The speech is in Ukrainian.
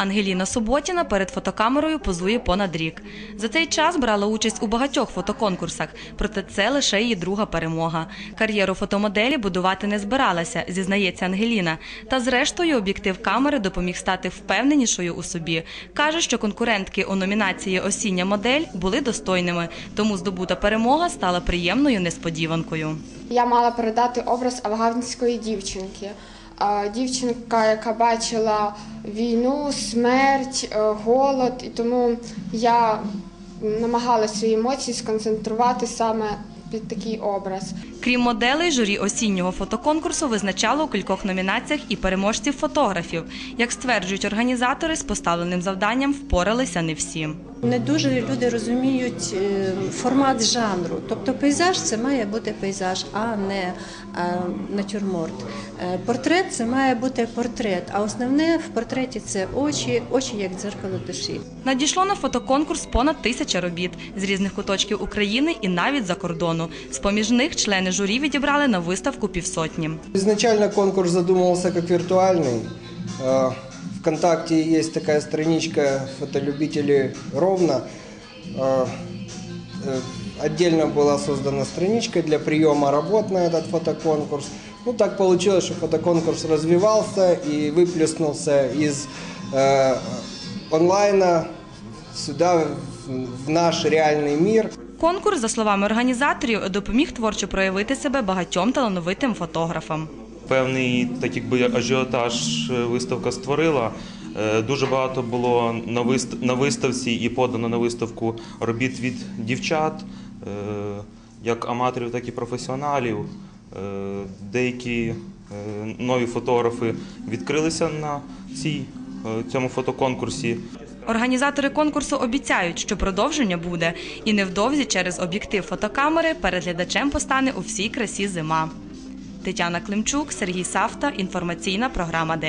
Ангеліна Суботіна перед фотокамерою позує понад рік. За цей час брала участь у багатьох фотоконкурсах, проте це лише її друга перемога. Кар'єру фотомоделі будувати не збиралася, зізнається Ангеліна. Та зрештою об'єктив камери допоміг стати впевненішою у собі. Каже, що конкурентки у номінації Осіння модель були достойними, тому здобута перемога стала приємною несподіванкою. Я мала передати образ афганської дівчинки. Дівчинка, яка бачила війну, смерть, е, голод, і тому я намагалася свої емоції сконцентрувати саме під такий образ. Крім моделей, журі осіннього фотоконкурсу визначало у кількох номінаціях і переможців фотографів. Як стверджують організатори, з поставленим завданням впоралися не всі. Не дуже люди розуміють е, формат жанру. Тобто пейзаж це має бути пейзаж, а не е, натюрморт. Е, Портрет це має бути портрет, а основне в портреті це очі, очі як дзеркало душі. Надійшло на фотоконкурс понад тисяча робіт з різних куточків України і навіть за кордону. З поміж них члени журі відібрали на виставку півсотні. Изначально конкурс задумывался как виртуальный. Э, Вконтакте есть такая страничка «Фотолюбители ровно». Э, э, Отдельно была создана страничка для приема работ на этот фотоконкурс. Ну, так получилось, что фотоконкурс развивался и выплеснулся из э, онлайна сюда, в- в наш реальный мир. Конкурс, за словами організаторів, допоміг творчо проявити себе багатьом талановитим фотографам. Певний так якби ажіотаж е, виставка створила. Е, Дуже багато було на виставці і подано на виставку робіт від дівчат, е, як аматорів, так і професіоналів. Деякі нові фотографи відкрилися на цій, цьому фотоконкурсі. Організатори конкурсу обіцяють, що продовження буде, і невдовзі через об'єктив фотокамери перед глядачем постане у всій красі зима. Тетяна Климчук, Сергій Савта. Інформаційна програма День.